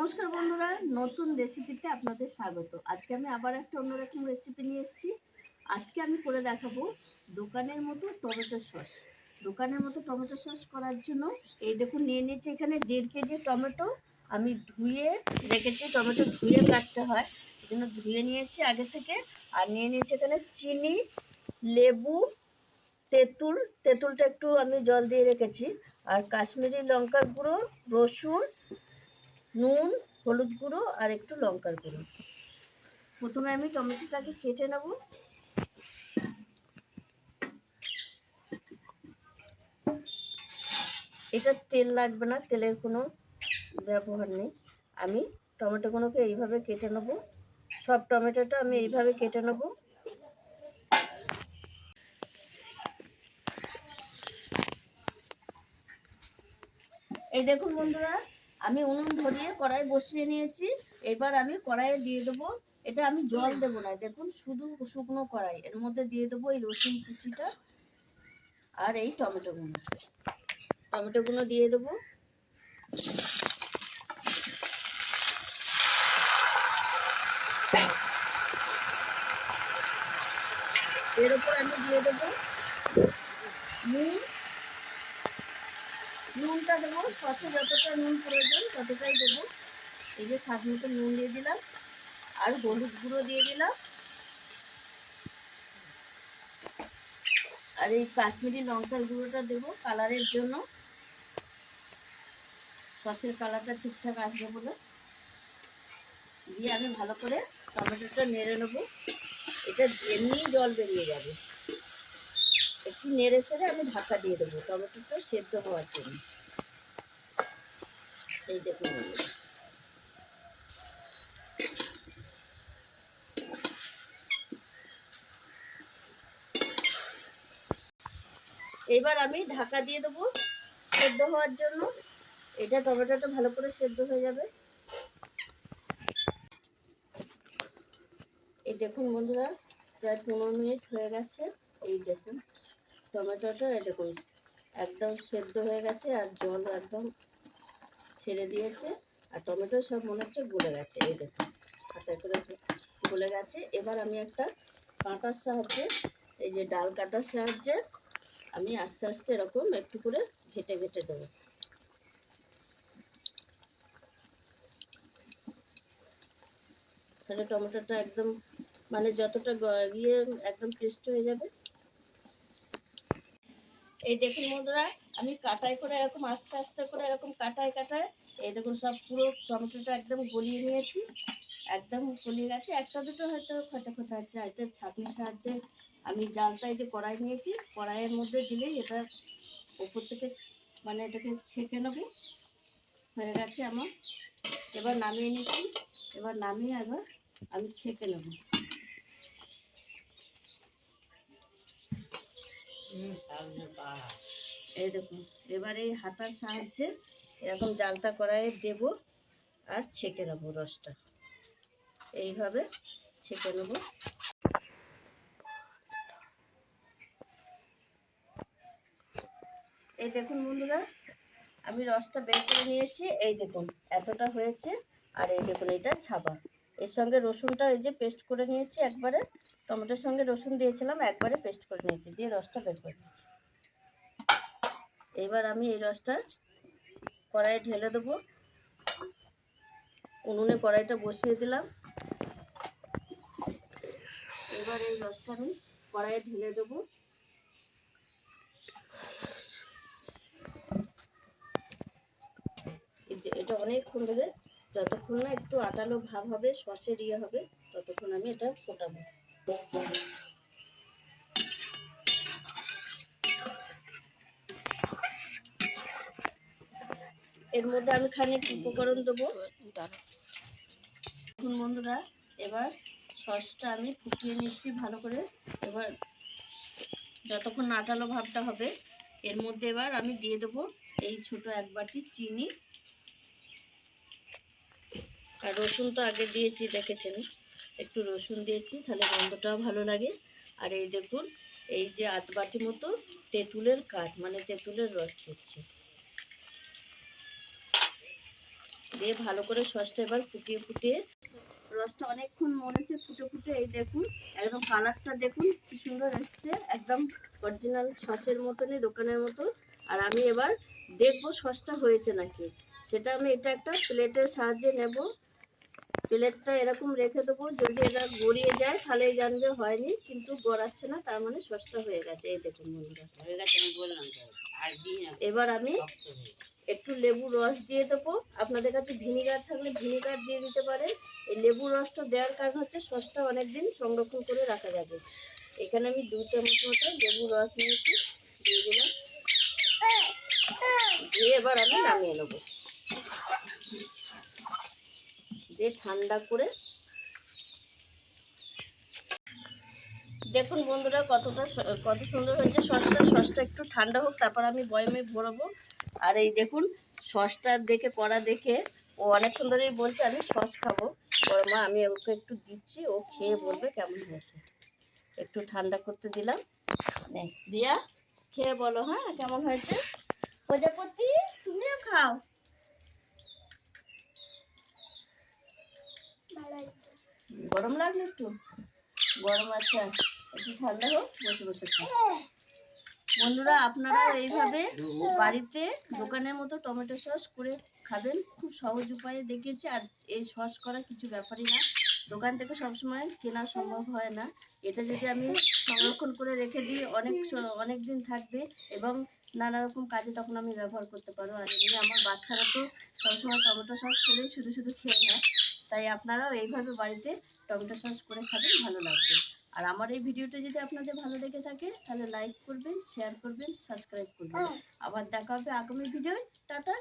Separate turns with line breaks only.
নমস্কার বন্ধুরা, নতুন রেসিপিতে আপনাদের স্বাগত। আজকে আমি আবার একটা অন্যরকম রেসিপি নিয়ে এসেছি। আজকে আমি করে দেখাবো দোকানের মতো টমেটো সস। দোকানের মতো টমেটো সস করার জন্য এই দেখুন, নিয়ে নিয়েছি এখানে দেড় কেজি টমেটো। আমি ধুয়ে, রেখেছি টমেটো ধুয়ে কাটতে হয় জন্য ধুয়ে নিয়েছি আগে থেকে। আর নিয়ে নিয়েছি এখানে চিনি, লেবু, তেঁতুল। তেঁতুলটা একটু আমি জল দিয়ে রেখেছি। আর কাশ্মীরি লঙ্কার গুঁড়ো, রসুন নুন, হলুদ গুঁড়ো আর একটু লঙ্কার গুঁড়ো। প্রথমে আমি টমেটোটাকে কেটে নেব। এটা তেল লাগবে না, তেলের কোনো ব্যবহার নেই। আমি টমেটোগুলোকে এইভাবে কেটে নেব। সব টমেটোটা আমি এইভাবে কেটে নেব। এই দেখুন বন্ধুরা আমি উনুন ধরিয়ে কড়াই বসিয়ে নিয়েছি। এবার আমি কড়াইয়ে দিয়ে দেবো। এটা আমি জল দেবো না। দেখুন, শুধু শুকনো কড়াই। এর মধ্যে দিয়ে দেবো এই রসুন কুচিটা আর এই টমেটোগুলো টমেটোগুলো দিয়ে দেবো। এর উপর আমি দিয়ে দেবো নুন। নুনটা দেবো। সসে যতটা নুন প্রয়োজন, ততটাই দেবো। এই যে স্বাদ মতো নুন দিয়ে দিলাম। আর হলুদ গুঁড়ো দিয়ে দিলাম। আর এই কাশ্মীরি লঙ্কার গুঁড়োটা দেবো কালারের জন্য। সসের কালারটা ঠিকঠাক আসবে বলে। দিয়ে আমি ভালো করে টমেটোটা নেড়ে নেব। এটা এমনিই জল বেরিয়ে যাবে। একটু নেড়ে সেড়ে আমি ঢাকা দিয়ে দেবো। টমেটোটা সেদ্ধ হওয়ার জন্য। এই দেখুন। এবার আমি ঢাকা দিয়ে দেবো সেদ্ধ হওয়ার জন্য। এটা টমেটোটা ভালো করে সেদ্ধ হয়ে যাবে। এই দেখুন বন্ধুরা, প্রায় পনেরো মিনিট হয়ে গেছে। এই দেখুন। টমেটোটা, এই দেখুন, একদম সেদ্ধ হয়ে গেছে আর জল একদম ছেড়ে দিয়েছে। আর টমেটো সব মনে হচ্ছে গলে গেছে, এই দেখুন, হাতে করে গলে গেছে। এবার আমি একটা কাঁটার সাহায্যে, এই যে ডাল কাটার সাহায্যে আমি আস্তে আস্তে এরকম একটু করে ঘেটে ঘেটে দেবো। তাহলে টমেটোটা একদম মানে যতটা গ- ইয়ে একদম পেস্ট হয়ে যাবে এই দেখুন বন্ধুরা, আমি কাটাই করে এরকম আস্তে আস্তে করে এরকম কাটায় কাটায়, এই দেখুন সব পুরো টমেটোটা একদম গলিয়ে নিয়েছি, একদম গলিয়ে গেছে। একটা দুটো হয়তো খোঁচা খোঁচা আছে, হয়তো ছাঁকনির সাহায্যে আমি জালটা এই যে কড়াই নিয়েছি, কড়াইয়ের মধ্যে দিলেই এটা ওপর থেকে মানে এটাকে ছেঁকে নেব। হয়ে গেছে আমার। এবার নামিয়ে নিচ্ছি, এবার নামিয়ে একবার আমি ছেঁকে নেব। এই দেখুন এবার হাতার সাহায্যে এরকম জালটা কড়াইয়ে দেব আর ছেঁকে নেব রসটা। এইভাবে ছেঁকে নেব। এই দেখুন বন্ধুরা, আমি রসটা বের করে নিয়েছি। এই দেখুন, এতটা হয়েছে। আর এই দেখুন, এটা ছাবা। এর সঙ্গে রসুনটা এই যে পেস্ট করে নিয়েছি একবারে। টমেটোর সঙ্গে রসুন দিয়েছিলাম, একবারে পেস্ট করে নিয়েছি, দিয়ে রসটা বের করে নিয়েছি। এবার আমি এই রসটা কড়াইয়ে ঢেলে দেবো। উনুনে কড়াইটা বসিয়ে দিলাম। এবার এই রসটা আমি কড়াইয়ে ঢেলে দেবো। এটা অনেকক্ষণ ধরে, যতক্ষণ না একটু আটালো ভাব হবে, সসের ইয়ে হবে, ততক্ষণ আমি এটা ফোটাবো। এর মধ্যে আমি খানিক উপকরণ দেবো। দেখুন বন্ধুরা, এবার সসটা আমি ফুটিয়ে নিচ্ছি ভালো করে। এবার যতক্ষণ আটালো ভাবটা হবে, এর মধ্যে এবার আমি দিয়ে দেবো এই ছোট এক বাটি চিনি। আর রসুন তো আগে দিয়েছি, দেখেছেন? একটু রসুন দিয়েছি, তাহলে গন্ধটাও ভালো লাগে। আর এই দেখুন, এই যে আধ বাটি মতো তেঁতুলের কাঠ মানে তেঁতুলের রস দিচ্ছি। দিয়ে ভালো করে সসটা এবার ফুটিয়ে ফুটিয়ে রসটা অনেকক্ষণ মরেছে ফুটে ফুটে, এই দেখুন, একদম কালারটা দেখুন, কি সুন্দর এসছে, একদম অরিজিনাল সসের মতনই, দোকানের মতো। আর আমি এবার দেখব সসটা হয়েছে নাকি। সেটা আমি এটা একটা প্লেটের সাহায্যে নেব। প্লেটটা এরকম রেখে দেবো, যদি এটা গড়িয়ে যায় তাহলে জানবে হয়নি, কিন্তু গড়াচ্ছে না, তার মানে সসটা হয়ে গেছে, এই দেখুন এবার আমি। একটু লেবু রস দিয়ে দেবো, আপনাদের কাছে ভিনিগার থাকলে ভিনিগার দিয়ে দিতে পারেন এই লেবু রসটা দেওয়ার কারণ হচ্ছে সসটা অনেক দিন সংরক্ষণ করে রাখা যাবে। এখানে আমি দু চামচ মতো লেবু রস নিয়েছি, দিয়ে দিলাম। দিয়ে এবার আমি নামিয়ে নেব। দিয়ে ঠান্ডা করে দেখুন বন্ধুরা কতটা কত সুন্দর হয়েছে সসটা সসটা একটু ঠান্ডা হোক, তারপর আমি বয়মে ভরবো। আর এই দেখুন, সসটা দেখে করা দেখে, ও অনেকক্ষণ ধরেই বলছে, আমি সস খাব। ওর মা, আমি ওকে একটু দিচ্ছি, ও খেয়ে বলবে কেমন হয়েছে। একটু ঠান্ডা করতে দিলাম। দিয়া, খেয়ে বলো হ্যাঁ কেমন হয়েছে? প্রজাপতি, তুমিও খাও। গরম লাগল একটু? গরম আচ্ছা একটু ঠান্ডা হোক, বসে বসে বন্ধুরা আপনারা এইভাবে বাড়িতে দোকানের মতো টমেটো সস করে খাবেন। খুব সহজ উপায়ে দেখিয়েছি আর এই সস করা কিছু ব্যাপারই না। দোকান থেকে সবসময় কেনা সম্ভব হয় না। এটা যদি আমি সংরক্ষণ করে রেখে দিই, অনেক অনেক দিন থাকবে এবং নানা রকম কাজে তখন আমি ব্যবহার করতে পারব। আর এমনি আমার বাচ্চারা তো সবসময় টমেটো সস খেলেই শুধু শুধু খেয়ে নেয়। তাই আপনারাও এইভাবে বাড়িতে টমেটো সস করে খাবেন ভালো লাগবে। আর আমার এই ভিডিওটা যদি আপনাদের ভালো লেগে থাকে তাহলে লাইক করবেন শেয়ার করবেন সাবস্ক্রাইব করবেন। আবার দেখা হবে আগামী ভিডিও টাটা।